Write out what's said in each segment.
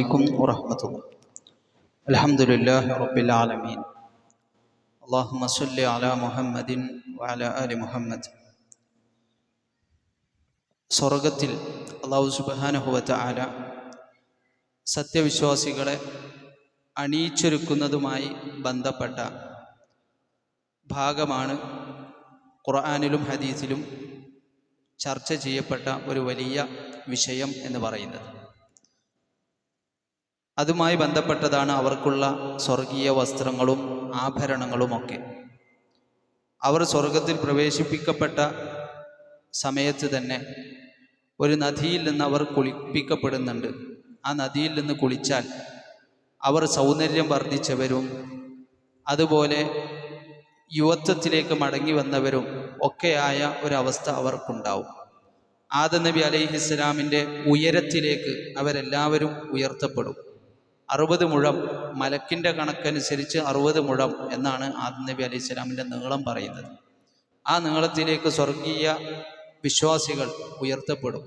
അലൈക്കും വറഹമത്തുള്ള അലഹമുല്ലാ റബ്ബിലാലമീൻ അള്ളാഹുമ സല്ലി അല മുഹമ്മദിൻ വഅല അലി മുഹമ്മദ്. സ്വർഗത്തിൽ അള്ളാഹു സുബാനഹുവത്ത് ആല സത്യവിശ്വാസികളെ അണിയിച്ചൊരുക്കുന്നതുമായി ബന്ധപ്പെട്ട ഭാഗമാണ് ഖുർആാനിലും ഹദീസിലും ചർച്ച ചെയ്യപ്പെട്ട ഒരു വലിയ വിഷയം എന്ന് പറയുന്നത്. അതുമായി ബന്ധപ്പെട്ടതാണ് അവർക്കുള്ള സ്വർഗീയ വസ്ത്രങ്ങളും ആഭരണങ്ങളുമൊക്കെ. അവർ സ്വർഗത്തിൽ പ്രവേശിപ്പിക്കപ്പെട്ട സമയത്ത് തന്നെ ഒരു നദിയിൽ നിന്ന് അവർ കുളിപ്പിക്കപ്പെടുന്നുണ്ട്. ആ നദിയിൽ നിന്ന് കുളിച്ചാൽ അവർ സൗന്ദര്യം വർദ്ധിച്ചവരും അതുപോലെ യുവത്വത്തിലേക്ക് മടങ്ങി വന്നവരും ഒക്കെയായ ഒരവസ്ഥ അവർക്കുണ്ടാവും. ആദ നബി അലൈഹിസ്സലാമിന്റെ ഉയരത്തിലേക്ക് അവരെല്ലാവരും ഉയർത്തപ്പെടും. അറുപത് മുഴം മലക്കിന്റെ കണക്കനുസരിച്ച് അറുപത് മുഴം എന്നാണ് ആദ നബി അലൈഹി സ്വലാമിന്റെ നീളം പറയുന്നത്. ആ നീളത്തിലേക്ക് സ്വർഗീയ വിശ്വാസികൾ ഉയർത്തപ്പെടും.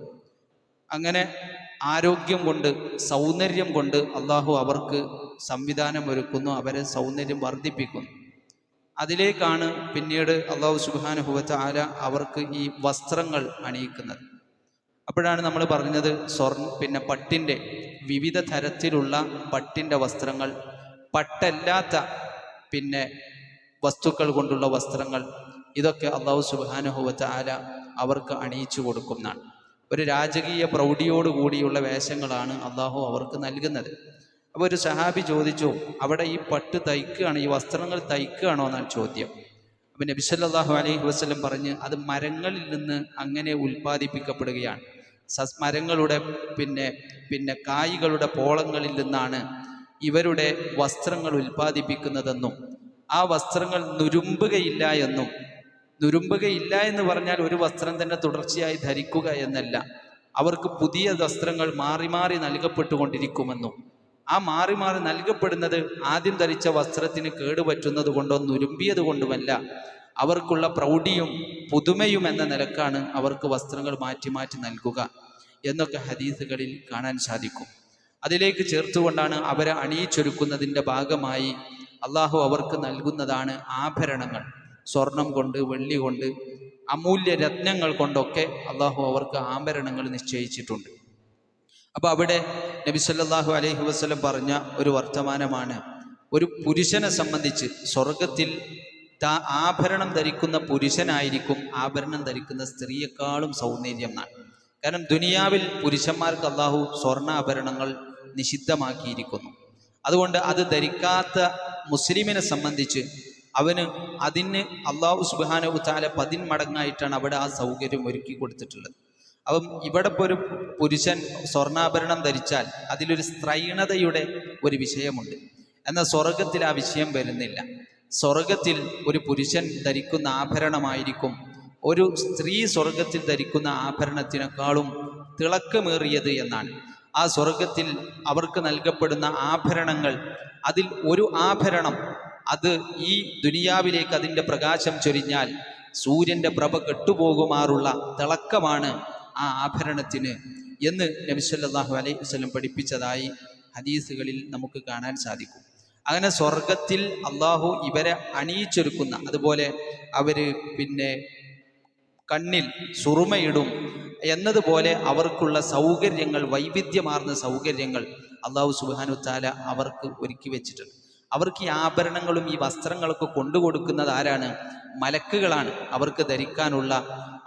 അങ്ങനെ ആരോഗ്യം കൊണ്ട് സൗന്ദര്യം കൊണ്ട് അള്ളാഹു അവർക്ക് സംവിധാനം ഒരുക്കുന്നു അവരെ സൗന്ദര്യം വർദ്ധിപ്പിക്കുന്നു. അതിലേക്കാണ് പിന്നീട് അള്ളാഹു സുബാനുഭവത്ത ആല അവർക്ക് ഈ വസ്ത്രങ്ങൾ അണിയിക്കുന്നത്. അപ്പോഴാണ് നമ്മൾ പറഞ്ഞത് സ്വർണ പിന്നെ പട്ടിന്റെ വിവിധ തരത്തിലുള്ള പട്ടിന്റെ വസ്ത്രങ്ങൾ പട്ടല്ലാത്ത പിന്നെ വസ്തുക്കൾ കൊണ്ടുള്ള വസ്ത്രങ്ങൾ ഇതൊക്കെ അള്ളാഹു സുബാനുഹൂവത്ത് ആല അവർക്ക് അണിയിച്ചു കൊടുക്കുന്നതാണ് ഒരു രാജകീയ പ്രൗഢിയോട് കൂടിയുള്ള വേഷങ്ങളാണ് അള്ളാഹു അവർക്ക് നൽകുന്നത്. അപ്പോൾ ഒരു സഹാബി ചോദിച്ചു അവിടെ ഈ പട്ട് തയ്ക്കുകയാണ് ഈ വസ്ത്രങ്ങൾ തയ്ക്കുകയാണോ? എന്നാണ് ചോദ്യം. അപ്പം നബി സല്ലല്ലാഹു അലൈഹി വസ്ലം പറഞ്ഞ് അത് മരങ്ങളിൽ നിന്ന് അങ്ങനെ ഉൽപ്പാദിപ്പിക്കപ്പെടുകയാണ്. സസ് മരങ്ങളുടെ പിന്നെ പിന്നെ കായ്കളുടെ പോളങ്ങളിൽ നിന്നാണ് ഇവരുടെ വസ്ത്രങ്ങൾ ഉൽപ്പാദിപ്പിക്കുന്നതെന്നും ആ വസ്ത്രങ്ങൾ നുരുമ്പുകയില്ല എന്നും നുരുമ്പുകയില്ല എന്ന് പറഞ്ഞാൽ ഒരു വസ്ത്രം തന്നെ തുടർച്ചയായി ധരിക്കുക എന്നല്ല. അവർക്ക് പുതിയ വസ്ത്രങ്ങൾ മാറി മാറി നൽകപ്പെട്ടുകൊണ്ടിരിക്കുമെന്നും ആ മാറി മാറി നൽകപ്പെടുന്നത് ആദ്യം ധരിച്ച വസ്ത്രത്തിന് കേടുപറ്റുന്നത് കൊണ്ടോ നുരുമ്പിയത് കൊണ്ടുമല്ല. അവർക്കുള്ള പ്രൗഢിയും പുതുമയും എന്ന നിലക്കാണ് അവർക്ക് വസ്ത്രങ്ങൾ മാറ്റി മാറ്റി നൽകുക എന്നൊക്കെ ഹദീസുകളിൽ കാണാൻ സാധിക്കും. അതിലേക്ക് ചേർത്തുകൊണ്ടാണ് അവരെ അണിയിച്ചൊരുക്കുന്നതിന്റെ ഭാഗമായി അള്ളാഹു അവർക്ക് നൽകുന്നതാണ് ആഭരണങ്ങൾ. സ്വർണം കൊണ്ട് വെള്ളി കൊണ്ട് അമൂല്യ രത്നങ്ങൾ കൊണ്ടൊക്കെ അള്ളാഹു അവർക്ക് ആഭരണങ്ങൾ നിശ്ചയിച്ചിട്ടുണ്ട്. അപ്പോൾ അവിടെ നബി സല്ലല്ലാഹു അലൈഹി വസല്ലം പറഞ്ഞ ഒരു വർത്തമാനമാണ്. ഒരു പുരുഷനെ സംബന്ധിച്ച് സ്വർഗത്തിൽ താ ആഭരണം ധരിക്കുന്ന പുരുഷനായിരിക്കും ആഭരണം ധരിക്കുന്ന സ്ത്രീയെക്കാളും സൗന്ദര്യം എന്നാണ്. കാരണം ദുനിയാവിൽ പുരുഷന്മാർക്ക് അള്ളാഹു സ്വർണാഭരണങ്ങൾ നിഷിദ്ധമാക്കിയിരിക്കുന്നു. അതുകൊണ്ട് അത് ധരിക്കാത്ത മുസ്ലിമിനെ സംബന്ധിച്ച് അവന് അതിന് അള്ളാഹു സുബാനു താല പതിന്മടങ്ങായിട്ടാണ് അവിടെ ആ സൗകര്യം ഒരുക്കി കൊടുത്തിട്ടുള്ളത്. അപ്പം ഇവിടെ ഇപ്പോൾ ഒരു പുരുഷൻ സ്വർണാഭരണം ധരിച്ചാൽ അതിലൊരു സ്ത്രൈണതയുടെ ഒരു വിഷയമുണ്ട്. എന്നാൽ സ്വർഗത്തിൽ ആ വിഷയം വരുന്നില്ല. സ്വർഗത്തിൽ ഒരു പുരുഷൻ ധരിക്കുന്ന ആഭരണമായിരിക്കും. ഒരു സ്ത്രീ സ്വർഗത്തിൽ ധരിക്കുന്ന ആഭരണത്തിനേക്കാളും തിളക്കമേറിയത് എന്നാണ്. ആ സ്വർഗത്തിൽ അവർക്ക് നൽകപ്പെടുന്ന ആഭരണങ്ങൾ അതിൽ ഒരു ആഭരണം അത് ഈ ദുനിയാവിലേക്ക് അതിന്റെ പ്രകാശം ചൊരിഞ്ഞാൽ സൂര്യന്റെ പ്രഭ കെട്ടുപോകുമാറുള്ള തിളക്കമാണ് ആ ആഭരണത്തിന് എന്ന് നബിസല്ലാഹു അലൈഹി വസ്ലം പഠിപ്പിച്ചതായി ഹദീസുകളിൽ നമുക്ക് കാണാൻ സാധിക്കും. അങ്ങനെ സ്വർഗത്തിൽ അള്ളാഹു ഇവരെ അണിയിച്ചൊരുക്കുന്ന അതുപോലെ അവർ പിന്നെ കണ്ണിൽ സുറുമയിടും എന്നതുപോലെ അവർക്കുള്ള സൗകര്യങ്ങൾ വൈവിധ്യമാർന്ന സൗകര്യങ്ങൾ അള്ളാഹു സുബാനു താല അവർക്ക് ഒരുക്കി വെച്ചിട്ടുണ്ട്. അവർക്ക് ഈ ആഭരണങ്ങളും ഈ വസ്ത്രങ്ങളൊക്കെ കൊണ്ടുകൊടുക്കുന്നത് ആരാണ്? മലക്കുകളാണ്. അവർക്ക് ധരിക്കാനുള്ള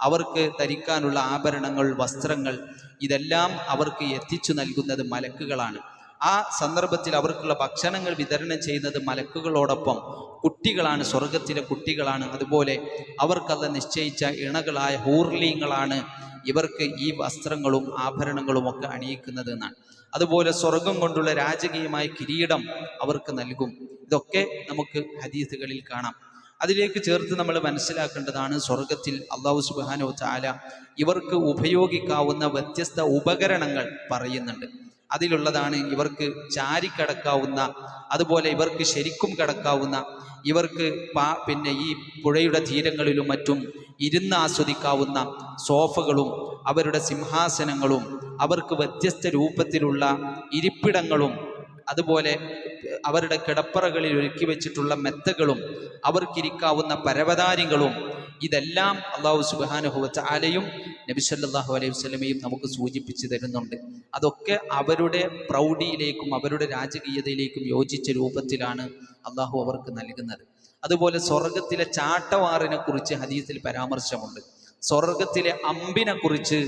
അവർക്ക് ധരിക്കാനുള്ള ആഭരണങ്ങൾ വസ്ത്രങ്ങൾ ഇതെല്ലാം അവർക്ക് എത്തിച്ചു നൽകുന്നത് മലക്കുകളാണ്. ആ സന്ദർഭത്തിൽ അവർക്കുള്ള ഭക്ഷണങ്ങൾ വിതരണം ചെയ്യുന്നത് മലക്കുകളോടൊപ്പം കുട്ടികളാണ് സ്വർഗത്തിലെ കുട്ടികളാണ്. അതുപോലെ അവർക്കത് നിശ്ചയിച്ച ഇണകളായ ഹൂർലീങ്ങളാണ് ഇവർക്ക് ഈ വസ്ത്രങ്ങളും ആഭരണങ്ങളും ഒക്കെ അണിയിക്കുന്നത് എന്നാണ്. അതുപോലെ സ്വർഗം കൊണ്ടുള്ള രാജകീയമായ കിരീടം അവർക്ക് നൽകും. ഇതൊക്കെ നമുക്ക് ഹദീസുകളിൽ കാണാം. അതിലേക്ക് ചേർത്ത് നമ്മൾ മനസ്സിലാക്കേണ്ടതാണ് സ്വർഗത്തിൽ അള്ളാഹു സുബാനോ ചാല ഇവർക്ക് ഉപയോഗിക്കാവുന്ന വ്യത്യസ്ത ഉപകരണങ്ങൾ പറയുന്നുണ്ട്. അതിലുള്ളതാണ് ഇവർക്ക് ചാരിക്കടക്കാവുന്ന അതുപോലെ ഇവർക്ക് ശരിക്കും കടക്കാവുന്ന ഇവർക്ക് പാ പിന്നെ ഈ പുഴയുടെ തീരങ്ങളിലും മറ്റും ഇരുന്ന് ആസ്വദിക്കാവുന്ന സോഫകളും അവരുടെ സിംഹാസനങ്ങളും അവർക്ക് വ്യത്യസ്ത രൂപത്തിലുള്ള ഇരിപ്പിടങ്ങളും അതുപോലെ അവരുടെ കിടപ്പറകളിൽ ഒരുക്കി വെച്ചിട്ടുള്ള മെത്തകളും അവർക്കിരിക്കാവുന്ന പരവതാരികളും ഇതെല്ലാം അള്ളാഹു സുബാനുഹുവച്ച ആലയും നബി സല്ലല്ലാഹു അലൈഹി വസ്ലമയും നമുക്ക് സൂചിപ്പിച്ചു തരുന്നുണ്ട്. അതൊക്കെ അവരുടെ പ്രൗഢിയിലേക്കും അവരുടെ രാജകീയതയിലേക്കും യോജിച്ച രൂപത്തിലാണ് അള്ളാഹു അവർക്ക് നൽകുന്നത്. അതുപോലെ സ്വർഗത്തിലെ ചാട്ടവാറിനെ കുറിച്ച് ഹദീസിൽ പരാമർശമുണ്ട്. സ്വർഗത്തിലെ അമ്പിനെ കുറിച്ച്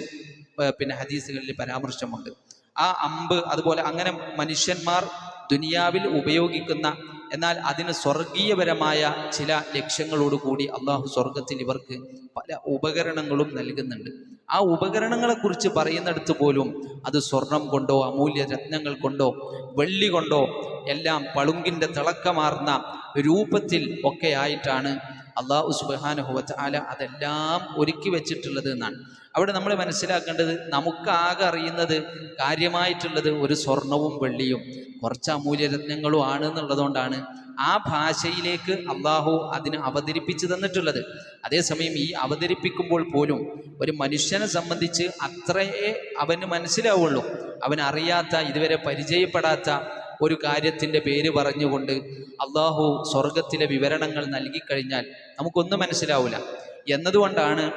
പിന്നെ ഹദീസുകളിൽ പരാമർശമുണ്ട്. ആ അമ്പ് അതുപോലെ അങ്ങനെ മനുഷ്യന്മാർ ദുനിയാവിൽ ഉപയോഗിക്കുന്ന എന്നാൽ അതിന് സ്വർഗീയപരമായ ചില ലക്ഷ്യങ്ങളോടുകൂടി അള്ളാഹു സ്വർഗത്തിൽ ഇവർക്ക് പല ഉപകരണങ്ങളും നൽകുന്നുണ്ട്. ആ ഉപകരണങ്ങളെ കുറിച്ച് പറയുന്നിടത്ത് പോലും അത് സ്വർണം കൊണ്ടോ അമൂല്യ രത്നങ്ങൾ കൊണ്ടോ വെള്ളി കൊണ്ടോ എല്ലാം പളുങ്കിന്റെ തിളക്കമാർന്ന രൂപത്തിൽ ഒക്കെ ആയിട്ടാണ് അള്ളാഹു സുബാനുഹുവത്ത് ആല അതെല്ലാം ഒരുക്കി വെച്ചിട്ടുള്ളത് എന്നാണ്. അവിടെ നമ്മൾ മനസ്സിലാക്കേണ്ടത് നമുക്ക് ആകെ അറിയുന്നത് കാര്യമായിട്ടുള്ളത് ഒരു സ്വർണവും വെള്ളിയും കുറച്ച് അമൂല്യരത്നങ്ങളും ആണ് എന്നുള്ളതുകൊണ്ടാണ് ആ ഭാഷയിലേക്ക് അള്ളാഹു അതിന് അവതരിപ്പിച്ചു തന്നിട്ടുള്ളത്. അതേസമയം ഈ അവതരിപ്പിക്കുമ്പോൾ പോലും ഒരു മനുഷ്യനെ സംബന്ധിച്ച് അത്രയേ അവന് മനസ്സിലാവുള്ളൂ. അവൻ അറിയാത്ത ഇതുവരെ പരിചയപ്പെടാത്ത ഒരു കാര്യത്തിന്റെ പേര് പറഞ്ഞുകൊണ്ട് അള്ളാഹു സ്വർഗത്തിലെ വിവരണങ്ങൾ നൽകിക്കഴിഞ്ഞാൽ നമുക്കൊന്നും മനസ്സിലാവില്ല എന്നതുകൊണ്ടാണ്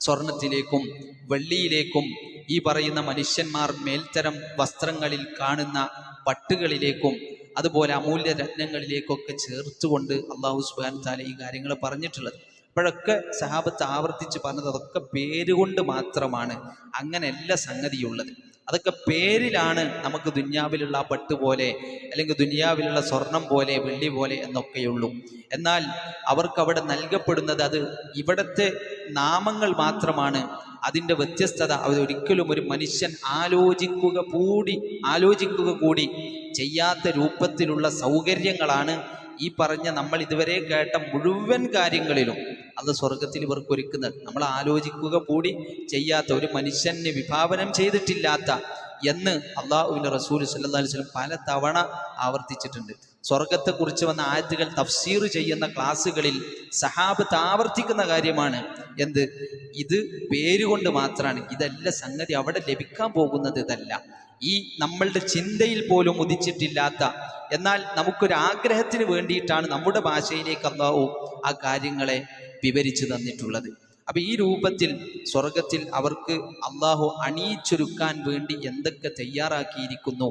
സ്വർണത്തിലേക്കും വെള്ളിയിലേക്കും ഈ പറയുന്ന മനുഷ്യന്മാർ മേൽത്തരം വസ്ത്രങ്ങളിൽ കാണുന്ന പട്ടുകളിലേക്കും അതുപോലെ അമൂല്യ രത്നങ്ങളിലേക്കൊക്കെ ചേർത്തുകൊണ്ട് അള്ളാഹു സുബാൻ താല ഈ കാര്യങ്ങൾ പറഞ്ഞിട്ടുള്ളത്. അപ്പോഴൊക്കെ സഹാബത്ത് ആവർത്തിച്ച് പറഞ്ഞത് അതൊക്കെ പേരുകൊണ്ട് മാത്രമാണ്. അങ്ങനെയല്ല സംഗതിയുള്ളത്. അതൊക്കെ പേരിലാണ് നമുക്ക് ദുന്യാവിലുള്ള പട്ട് പോലെ അല്ലെങ്കിൽ ദുന്യാവിലുള്ള സ്വർണം പോലെ വെള്ളി പോലെ എന്നൊക്കെയുള്ളൂ. എന്നാൽ അവർക്ക് അവിടെ നൽകപ്പെടുന്നത് അത് ഇവിടത്തെ നാമങ്ങൾ മാത്രമാണ്. അതിന്റെ വ്യത്യസ്തത ഒരിക്കലും ഒരു മനുഷ്യൻ ആലോചിക്കുക കൂടി ആലോചിക്കുക കൂടി ചെയ്യാത്ത രൂപത്തിലുള്ള സൗകര്യങ്ങളാണ് ഈ പറഞ്ഞ നമ്മൾ ഇതുവരെ കേട്ട മുഴുവൻ കാര്യങ്ങളിലും. അത് സ്വർഗത്തിൽ ഇവർക്ക് ഒരുക്കുന്നത്. നമ്മൾ ആലോചിക്കുക കൂടി ചെയ്യാത്ത ഒരു മനുഷ്യനെ വിഭാവനം ചെയ്തിട്ടില്ലാത്ത എന്ന് അള്ളാഹുവിന്റെ റസൂൽ സല്ലാ വസ്ലം പല തവണ ആവർത്തിച്ചിട്ടുണ്ട്. സ്വർഗത്തെക്കുറിച്ച് വന്ന ആയത്തുകൾ തഫ്സീർ ചെയ്യുന്ന ക്ലാസ്സുകളിൽ സഹാബത്ത് ആവർത്തിക്കുന്ന കാര്യമാണ്. എന്ത്? ഇത് പേരുകൊണ്ട് മാത്രമാണ്. ഇതല്ല സംഗതി. അവിടെ ലഭിക്കാൻ പോകുന്നത് ഇതല്ല. ഈ നമ്മളുടെ ചിന്തയിൽ പോലും ഉദിച്ചിട്ടില്ലാത്ത എന്നാൽ നമുക്കൊരു ആഗ്രഹത്തിന് വേണ്ടിയിട്ടാണ് നമ്മുടെ ഭാഷയിലേക്ക് അള്ളാഹു ആ കാര്യങ്ങളെ വിവരിച്ചു തന്നിട്ടുള്ളത്. അപ്പൊ ഈ രൂപത്തിൽ സ്വർഗത്തിൽ അവർക്ക് അള്ളാഹു അണിയിച്ചൊരുക്കാൻ വേണ്ടി എന്തൊക്കെ തയ്യാറാക്കിയിരിക്കുന്നു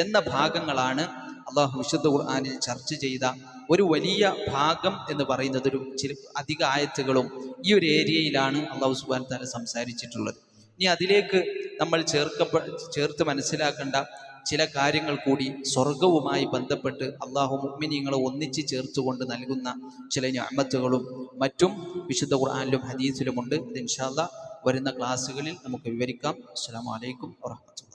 എന്ന ഭാഗങ്ങളാണ് അള്ളാഹു വിശുദ്ധ ഖുർആാനിൽ ചർച്ച ചെയ്ത ഒരു വലിയ ഭാഗം എന്ന് പറയുന്നത് ഒരു ചില അധിക ആയത്തുകളും ഈ ഒരു ഏരിയയിലാണ് അള്ളാഹു സുബാൻ താല സംസാരിച്ചിട്ടുള്ളത്. ഇനി അതിലേക്ക് നമ്മൾ ചേർക്കപ്പെ ചേർത്ത് മനസ്സിലാക്കേണ്ട ചില കാര്യങ്ങൾ കൂടി സ്വർഗവുമായി ബന്ധപ്പെട്ട് അള്ളാഹു മുഗ്മിനിങ്ങളെ ഒന്നിച്ച് ചേർത്തുകൊണ്ട് നൽകുന്ന ചില ഞാമത്തുകളും മറ്റും വിശുദ്ധ ഖുർആാനിലും ഹദീസിലുമുണ്ട്. ഇൻഷാല്ല വരുന്ന ക്ലാസ്സുകളിൽ നമുക്ക് വിവരിക്കാം. അസ്സാം വലൈക്കും വാഹമത്തുള്ള